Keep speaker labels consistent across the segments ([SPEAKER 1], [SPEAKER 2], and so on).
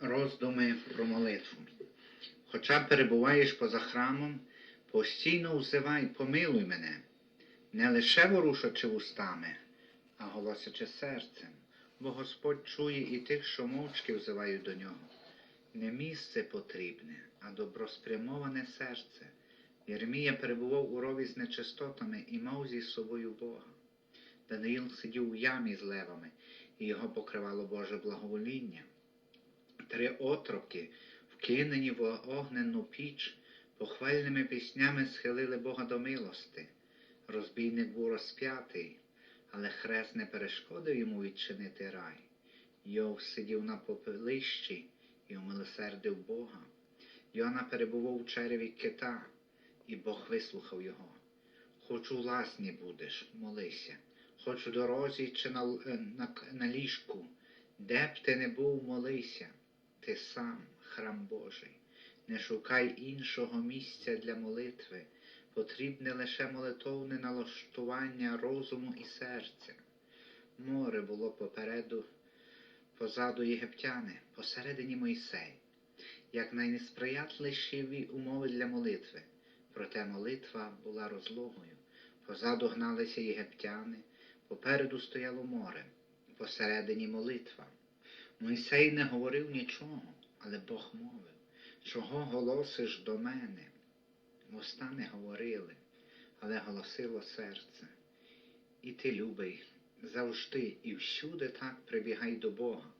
[SPEAKER 1] роздуми про молитву. Хоча перебуваєш поза храмом, постійно взивай, помилуй мене, не лише ворушачи вустами, а голосячи серцем, бо Господь чує і тих, що мовчки взивають до нього. Не місце потрібне, а доброспрямоване серце. Єремія перебував у рові з нечистотами і мав зі собою Бога. Даниїл сидів у ямі з левами, і його покривало Боже благовоління. Три отроки, вкинені в огненну піч, похвальними піснями схилили Бога до милости. Розбійник був розп'ятий, але хрест не перешкодив йому відчинити рай. Йов сидів на попелищі і умилосердив Бога. Йона перебував у череві кита, і Бог вислухав його. Хоч у власні будеш, молися, хоч у дорозі чи на, е, на, на ліжку, де б ти не був, молися, ти сам, храм Божий. Не шукай іншого місця для молитви, потрібне лише молитовне налаштування розуму і серця. Море було попереду, позаду єгиптяни, посередині Мойсей, як найнесприятливіші умови для молитви. Проте молитва була розлогою. Позаду гналися єгиптяни, попереду стояло море, посередині молитва. Мойсей не говорив нічого, але Бог мовив, чого голосиш до мене? Вуста не говорили, але голосило серце. І ти, любий, завжди і всюди так прибігай до Бога.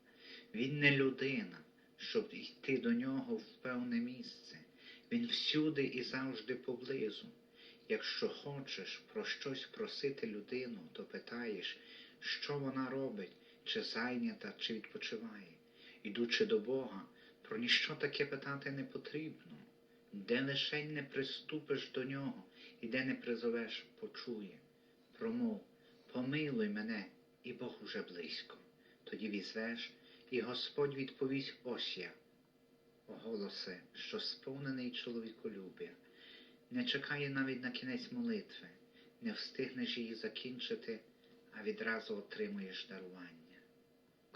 [SPEAKER 1] Він не людина, щоб йти до нього в певне місце. Він всюди і завжди поблизу. Якщо хочеш про щось просити людину, то питаєш, що вона робить, чи зайнята, чи відпочиває. Ідучи до Бога, про ніщо таке питати не потрібно. Де лишень не приступиш до нього і де не призовеш, почує. Промов, помилуй мене, і Бог уже близько. Тоді візвеш, і Господь відповість ось я. О голосе, що сповнений чоловіколюбя, не чекає навіть на кінець молитви, не встигнеш її закінчити, а відразу отримуєш дарування.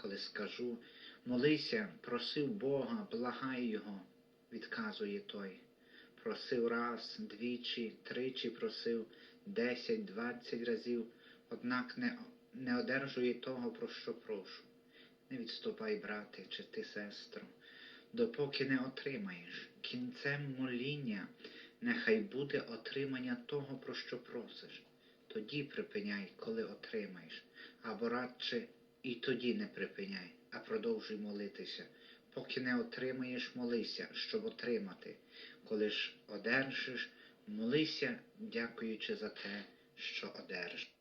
[SPEAKER 1] Коли скажу, молися, просив Бога, благай Його, відказує той. Просив раз, двічі, тричі просив, десять, двадцять разів, однак не, не одержує того, про що прошу. Не відступай, брате, чи ти, сестро, допоки не отримаєш. Кінцем моління нехай буде отримання того, про що просиш. Тоді припиняй, коли отримаєш, або радше і тоді не припиняй, а продовжуй молитися. Поки не отримаєш, молися, щоб отримати. Коли ж одержиш, молися, дякуючи за те, що одержиш.